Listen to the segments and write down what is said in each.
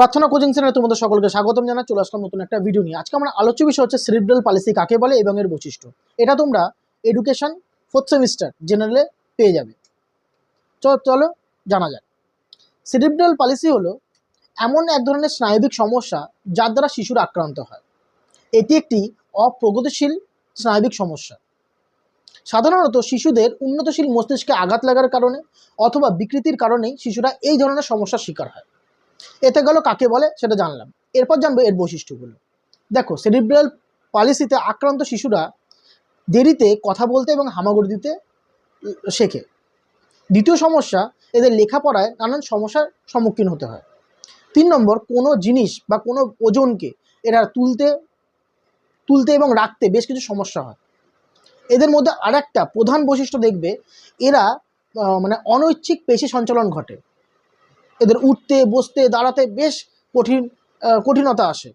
প্রার্থনা কোচিং সেন্টারে তোমাদের সকলকে স্বাগতম জানা চলে আসলাম নতুন একটা ভিডিও নিয়ে। আজকে আমরা আলোচ্য বিষয় হচ্ছে সেরিব্রাল পলিসি কাকে বলে এবং এর বৈশিষ্ট্য। এটা তোমরা এডুকেশন ফোর্থ সেমিস্টার জেনারেলে পেয়ে যাবে। চলো চলো জানা যাক। সেরিব্রাল পলিসি হলো এমন এক ধরনের স্নায়বিক সমস্যা যার দ্বারা শিশুরা আক্রান্ত হয়। এটি একটি অপ্রগতিশীল স্নায়বিক সমস্যা। সাধারণত শিশুদের উন্নতশীল মস্তিষ্কে আঘাত লাগার কারণে অথবা বিকৃতির কারণেই শিশুরা এই ধরনের সমস্যার শিকার হয়। এতে গেল কাকে বলে সেটা জানলাম। এরপর জানব এর বৈশিষ্ট্যগুলো। দেখো সেরিব্রাল পালিসিতে আক্রান্ত শিশুরা দেরিতে কথা বলতে এবং হামাগুড়ি দিতে শেখে। দ্বিতীয় সমস্যা, এদের লেখাপড়ায় নানান সমস্যার সম্মুখীন হতে হয়। তিন নম্বর, কোনো জিনিস বা কোনো ওজনকে এরা তুলতে তুলতে এবং রাখতে বেশ কিছু সমস্যা হয়। এদের মধ্যে আরেকটা প্রধান বৈশিষ্ট্য দেখবে, এরা মানে অনৈচ্ছিক পেশি সঞ্চালন ঘটে। এদের উঠতে, বসতে, দাঁড়াতে বেশ কঠিন কঠিনতা আসে।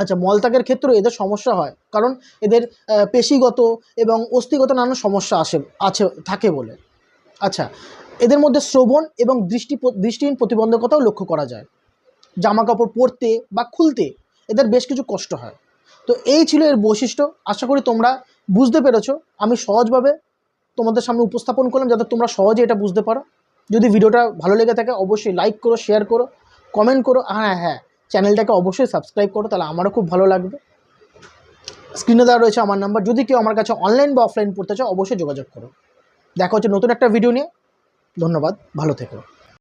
আচ্ছা মলত্যাগের ক্ষেত্রেও এদের সমস্যা হয়, কারণ এদের পেশিগত এবং অস্থিগত নানান সমস্যা আসে, আছে, থাকে বলে। আচ্ছা এদের মধ্যে শ্রবণ এবং দৃষ্টি দৃষ্টিহীন প্রতিবন্ধকতাও লক্ষ্য করা যায়। জামা কাপড় পরতে বা খুলতে এদের বেশ কিছু কষ্ট হয়। তো এই ছিল এর বৈশিষ্ট্য। আশা করি তোমরা বুঝতে পেরেছ। আমি সহজভাবে তোমাদের সামনে উপস্থাপন করলাম যাতে তোমরা সহজে এটা বুঝতে পারো। যদি ভিডিওটা ভালো লেগে থাকে, অবশ্যই লাইক করো শেয়ার করো কমেন্ট করো। হ্যাঁ হ্যাঁ চ্যানেলটাকে অবশ্যই সাবস্ক্রাইব করো, তাহলে আমারও খুব ভালো লাগবে। স্ক্রিনে দেওয়া রয়েছে আমার নাম্বার যদি কেউ আমার কাছে অনলাইন বা অফলাইন পড়তে চাও, অবশ্যই যোগাযোগ করো। দেখা হচ্ছে নতুন একটা ভিডিও নিয়ে। ধন্যবাদ। ভালো থেকো।